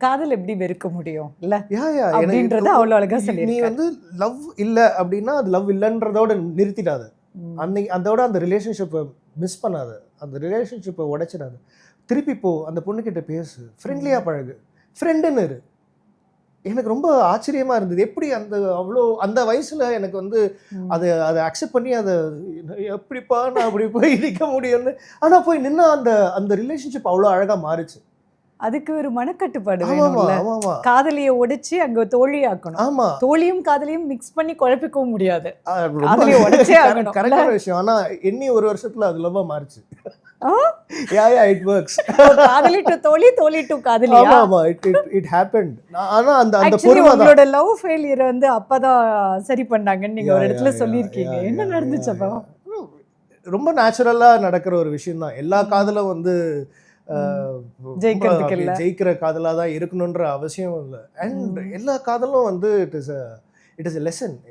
காதல் எப்படி வெறுக்க முடியும்? இல்ல? அப்படின்றத அவ்வளவு அழகா நீ சொல்லியிருக்காரு. வந்து லவ் இல்ல அப்படின்னா அது லவ் இல்லைன்றதோட நிறுத்திடாத. அன்னைக்கு அதோட அந்த ரிலேஷன்ஷிப்பை மிஸ் பண்ணாத. அந்த ரிலேஷன்ஷிப்பை உடைச்சிடாத. திருப்பி போ அந்த பொண்ணுக்கிட்ட பேசு. ஃப்ரெண்ட்லியாக பழகு. ஃப்ரெண்டுன்னு இரு. எனக்கு ரொம்ப ஆச்சரியமா இருந்தது. எப்படி அந்த அவ்வளோ அந்த வயசுல எனக்கு வந்து. அதை அதை அக்செப்ட் பண்ணி அதை எப்படிப்பா நான் அப்படி போய் நிற்க முடியும்னு ஆனா போய் நின்னா அந்த அந்த ரிலேஷன்ஷிப் அவ்வளோ அழகா மாறுச்சு. அதுக்கு ஒரு மனக்கட்டுப்பாடு வேணும்ல. காதலியை ஒடிச்சு அங்க தோழி ஆக்கணும் ஆமா. தோழியும் காதலியும் மிக்ஸ் பண்ணி குழப்பிக்கவும் முடியாது. ரொம்ப உடைச்சே. கரெக்டான விஷயம். ஆனா எண்ணி ஒரு வருஷத்துல அது லவ்வா மாறுச்சு? யா யா இட் ஒர்க்ஸ் காதலி டு தோழி தோழி டு காதலியா? ஆமா ஆமா. இட் இட் இட் ஹேப்பன் ஆனா அந்த அந்த பொறுமை உங்களோட லவ் ஃபெயிலியர் வந்து அப்பதான் சரி பண்ணாங்கன்னு நீங்க ஒரு இடத்துல சொல்லியிருக்கீங்க. என்ன நடந்துச்சு அப்போ? ரொம்ப நேச்சுரலா நடக்கிற ஒரு விஷயம் தான். எல்லா காதலும் வந்து ஜெயிக்கிற காதலா தான் இருக்கணுன்ற அவசியம் இல்லை. அண்ட். எல்லா காதலும் வந்து it is it is a lesson